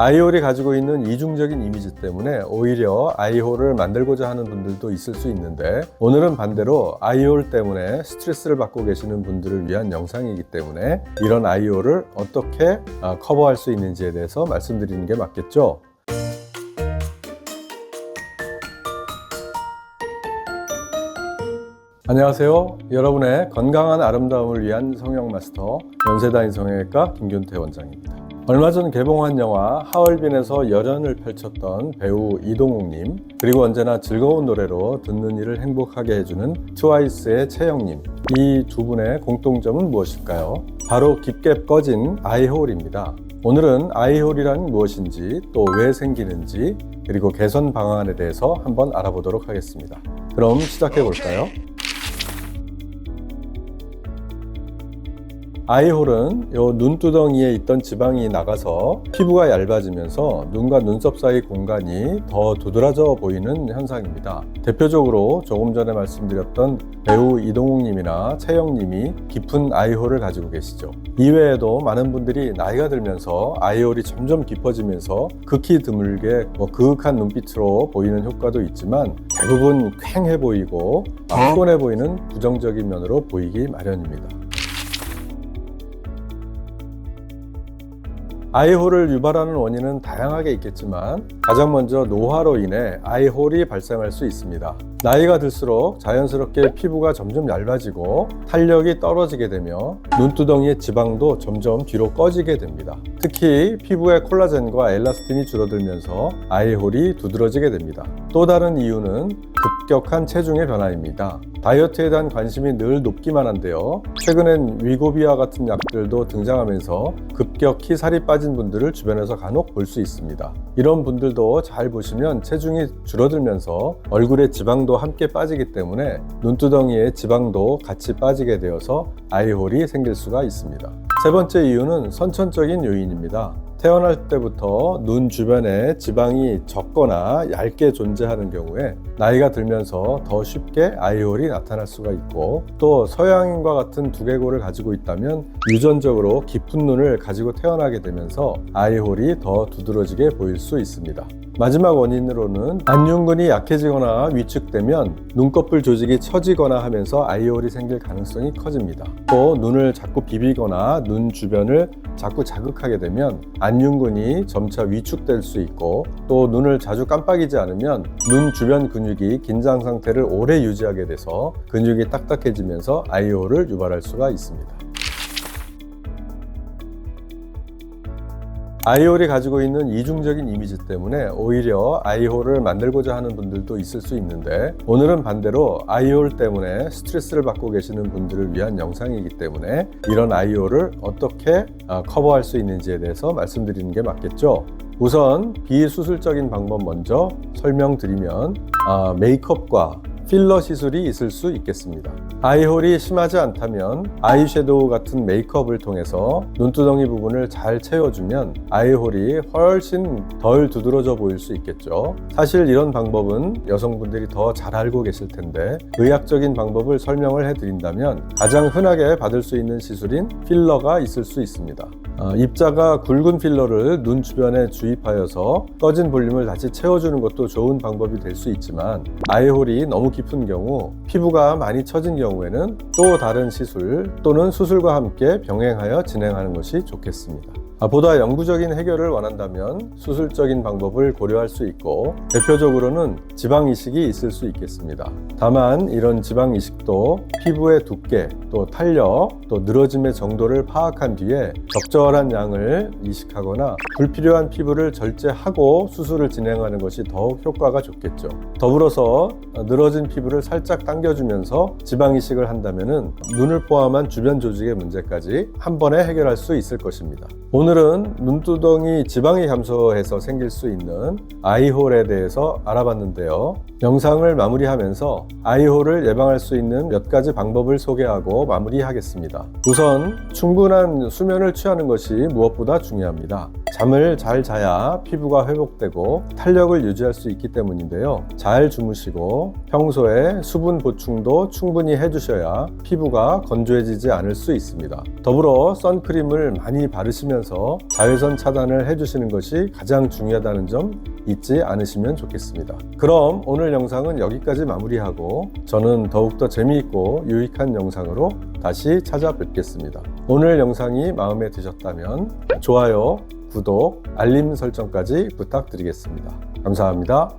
아이홀이 가지고 있는 이중적인 이미지 때문에 오히려 아이홀을 만들고자 하는 분들도 있을 수 있는데 오늘은 반대로 아이홀 때문에 스트레스를 받고 계시는 분들을 위한 영상이기 때문에 이런 아이홀을 어떻게 아, 커버할 수 있는지에 대해서 말씀드리는 게 맞겠죠. 안녕하세요. 여러분의 건강한 아름다움을 위한 성형 마스터 연세다인 성형외과 김균태 원장입니다. 얼마 전 개봉한 영화 하얼빈에서 열연을 펼쳤던 배우 이동욱님 그리고 언제나 즐거운 노래로 듣는 이를 행복하게 해주는 트와이스의 채영님 이 두 분의 공통점은 무엇일까요? 바로 깊게 꺼진 아이홀입니다. 오늘은 아이홀이란 무엇인지 또 왜 생기는지 그리고 개선 방안에 대해서 한번 알아보도록 하겠습니다. 그럼 시작해 볼까요? 아이홀은 요 눈두덩이에 있던 지방이 나가서 피부가 얇아지면서 눈과 눈썹 사이 공간이 더 두드러져 보이는 현상입니다. 대표적으로 조금 전에 말씀드렸던 배우 이동욱님이나 채영님이 깊은 아이홀을 가지고 계시죠. 이외에도 많은 분들이 나이가 들면서 아이홀이 점점 깊어지면서 극히 드물게 뭐 그윽한 눈빛으로 보이는 효과도 있지만 대부분 퀭해 보이고 피곤해 보이는 부정적인 면으로 보이기 마련입니다. 아이홀을 유발하는 원인은 다양하게 있겠지만 가장 먼저 노화로 인해 아이홀이 발생할 수 있습니다. 나이가 들수록 자연스럽게 피부가 점점 얇아지고 탄력이 떨어지게 되며 눈두덩이의 지방도 점점 뒤로 꺼지게 됩니다. 특히 피부의 콜라겐과 엘라스틴이 줄어들면서 아이홀이 두드러지게 됩니다. 또 다른 이유는 급격한 체중의 변화입니다. 다이어트에 대한 관심이 늘 높기만 한데요. 최근엔 위고비와 같은 약들도 등장하면서 급격히 살이 빠진 분들을 주변에서 간혹 볼 수 있습니다. 이런 분들도 잘 보시면 체중이 줄어들면서 얼굴에 지방도 함께 빠지기 때문에 눈두덩이에 지방도 같이 빠지게 되어서 아이홀이 생길 수가 있습니다. 세 번째 이유는 선천적인 요인입니다. 태어날 때부터 눈 주변에 지방이 적거나 얇게 존재하는 경우에 나이가 들면서 더 쉽게 아이홀이 나타날 수가 있고 또 서양인과 같은 두개골을 가지고 있다면 유전적으로 깊은 눈을 가지고 태어나게 되면서 아이홀이 더 두드러지게 보일 수 있습니다. 마지막 원인으로는 안윤근이 약해지거나 위축되면 눈꺼풀 조직이 처지거나 하면서 아이홀이 생길 가능성이 커집니다. 또 눈을 자꾸 비비거나 눈 주변을 자꾸 자극하게 되면 안윤근이 점차 위축될 수 있고 또 눈을 자주 깜빡이지 않으면 눈 주변 근육이 긴장 상태를 오래 유지하게 돼서 근육이 딱딱해지면서 아이홀을 유발할 수가 있습니다. 아이홀이 가지고 있는 이중적인 이미지 때문에 오히려 아이홀을 만들고자 하는 분들도 있을 수 있는데 오늘은 반대로 아이홀 때문에 스트레스를 받고 계시는 분들을 위한 영상이기 때문에 이런 아이홀을 어떻게 아, 커버할 수 있는지에 대해서 말씀드리는 게 맞겠죠. 우선 비수술적인 방법 먼저 설명드리면 아, 메이크업과 필러 시술이 있을 수 있겠습니다. 아이홀이 심하지 않다면 아이섀도우 같은 메이크업을 통해서 눈두덩이 부분을 잘 채워주면 아이홀이 훨씬 덜 두드러져 보일 수 있겠죠. 사실 이런 방법은 여성분들이 더 잘 알고 계실 텐데 의학적인 방법을 설명을 해드린다면 가장 흔하게 받을 수 있는 시술인 필러가 있을 수 있습니다. 어, 입자가 굵은 필러를 눈 주변에 주입하여서 꺼진 볼륨을 다시 채워주는 것도 좋은 방법이 될 수 있지만 아이홀이 너무 깊은 경우 피부가 많이 처진 경우에는 또 다른 시술 또는 수술과 함께 병행하여 진행하는 것이 좋겠습니다. 아, 보다 영구적인 해결을 원한다면 수술적인 방법을 고려할 수 있고 대표적으로는 지방 이식이 있을 수 있겠습니다. 다만 이런 지방 이식도 피부의 두께, 또 탄력, 또 늘어짐의 정도를 파악한 뒤에 적절한 양을 이식하거나 불필요한 피부를 절제하고 수술을 진행하는 것이 더욱 효과가 좋겠죠. 더불어서 늘어진 피부를 살짝 당겨주면서 지방 이식을 한다면 눈을 포함한 주변 조직의 문제까지 한 번에 해결할 수 있을 것입니다. 오늘 은 눈두덩이 지방이 감소해서 생길 수 있는 아이홀에 대해서 알아봤는데요. 영상을 마무리하면서 아이홀을 예방할 수 있는 몇 가지 방법을 소개하고 마무리하겠습니다. 우선 충분한 수면을 취하는 것이 무엇보다 중요합니다. 잠을 잘 자야 피부가 회복되고 탄력을 유지할 수 있기 때문인데요. 잘 주무시고 평소에 수분 보충도 충분히 해주셔야 피부가 건조해지지 않을 수 있습니다. 더불어 선크림을 많이 바르시면서 자외선 차단을 해주시는 것이 가장 중요하다는 점 잊지 않으시면 좋겠습니다. 그럼 오늘 영상은 여기까지 마무리하고 저는 더욱더 재미있고 유익한 영상으로 다시 찾아뵙겠습니다. 오늘 영상이 마음에 드셨다면 좋아요, 구독, 알림 설정까지 부탁드리겠습니다. 감사합니다.